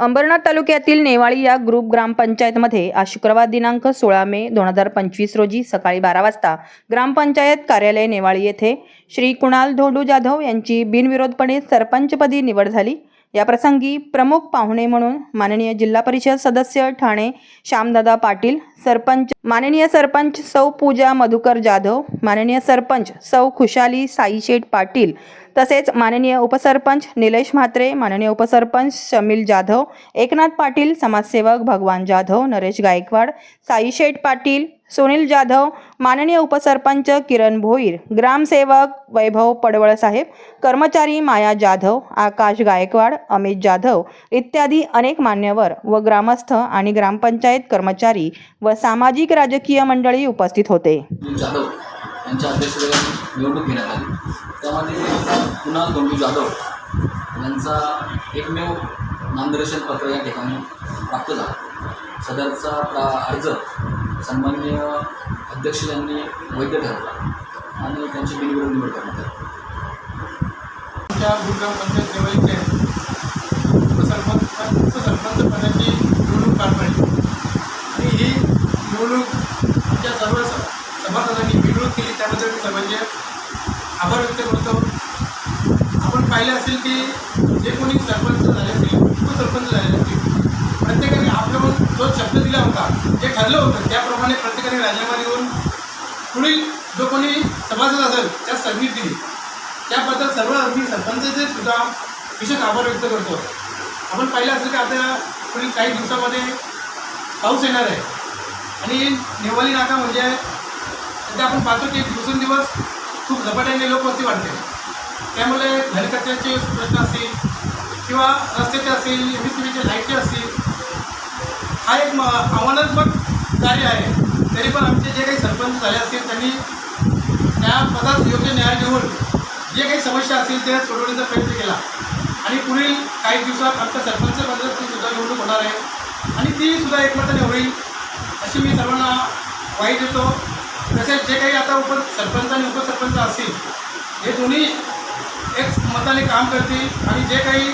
अंबरनाथ तालुक्यातील नेवाळी या ग्रुप ग्रामपंचायतमध्ये आज शुक्रवार दिनांक सोळा मे दोन हजार पंचवीस रोजी सकाळी बारा वाजता ग्रामपंचायत कार्यालय नेवाळी येथे श्री कुणाल धोडू जाधव यांची बिनविरोधपणे सरपंचपदी निवड झाली. या प्रसंगी प्रमुख पाहुणे म्हणून माननीय जिल्हा परिषद सदस्य ठाणे श्यामदादा पाटील सरपंच माननीय सरपंच सौ पूजा मधुकर जाधव माननीय सरपंच सौ खुशाली साईशेठ पाटील तसेच माननीय उपसरपंच निलेश म्हात्रे माननीय उपसरपंच शमील जाधव एकनाथ पाटील समाजसेवक भगवान जाधव नरेश गायकवाड साई शेठ पाटील सुनील जाधव माननीय उपसरपंच किरण भोईर ग्रामसेवक वैभव पडवळ साहेब कर्मचारी माया जाधव आकाश गायकवाड अमित जाधव इत्यादी अनेक मान्यवर व ग्रामस्थ आणि ग्रामपंचायत कर्मचारी व सामाजिक राजकीय मंडळी उपस्थित होते. जाधव यांच्या अध्यक्षतेखाली निवडणूक घेण्यात आली. त्यामध्ये कुणाल धोंडू जाधव यांचा एकमेव मार्गदर्शन पत्र या ठिकाणी प्राप्त झाला. सदरचा प्रा- अर्ज सन्मान्य अध्यक्ष यांनी वैध ठरवला आणि त्यांची बिनविरोध निवड करण्यात आली. आमच्या गुरुग्राम पंचायत लेवलचे उपसरपंच उपसरपंच पदाची निवडणूक पार पडली आणि ही निवडणूक आमच्या सर्व स- सभासदांनी विरोध केली म्हणजे आभार व्यक्त करतो. आपण पाहिलं असेल की जे कोणी सरपंच झाले असतील उपसरपंच झाले असतील प्रत्येकाने आपल्याकडून जो शब्द दिला होता जे ठरलं होतं त्याप्रमाणे प्रत्येकाने राजीनामा देऊन पुढील जो कोणी सभासद असेल त्या सर्व्हिस दिली. त्याबद्दल सर्व मी सरपंचाचे सुद्धा विशेष आभार व्यक्त करतो. आपण पाहिलं असेल की आता पुढील काही दिवसामध्ये पाऊस येणार आहे. आणि नेवाली नाका म्हणजे सध्या आपण पाहतो की दिवसेंदिवस खूप झपाट्याने लोकवस्ती वाढते. त्यामुळे घरकचऱ्याचे प्रश्न असतील किंवा रस्त्याचे असतील एम एस सी बीचे लाईटचे असतील हा एक म आव्हानात्मक कार्य आहे. तरी पण आमचे जे काही सरपंच झाले असतील त्यांनी त्या पदात योग्य न्याय देऊन जे काही समस्या असतील ते सोडवण्याचा प्रयत्न केला. आणि पुढील काही दिवसात आमच्या सरपंच पदाची सुद्धा निवडणूक होणार आहे. आणि ती सुद्धा एकमताने होईल अशी मी सर्वांना वाईट देतो. तसेच जे काही आता उप सरपंच आणि उपसरपंच असतील हे दोन्ही एक मताने काम करतील आणि जे काही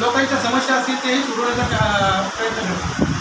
लोकांच्या समस्या असतील तेही सोडवण्याचा प्रयत्न करतील.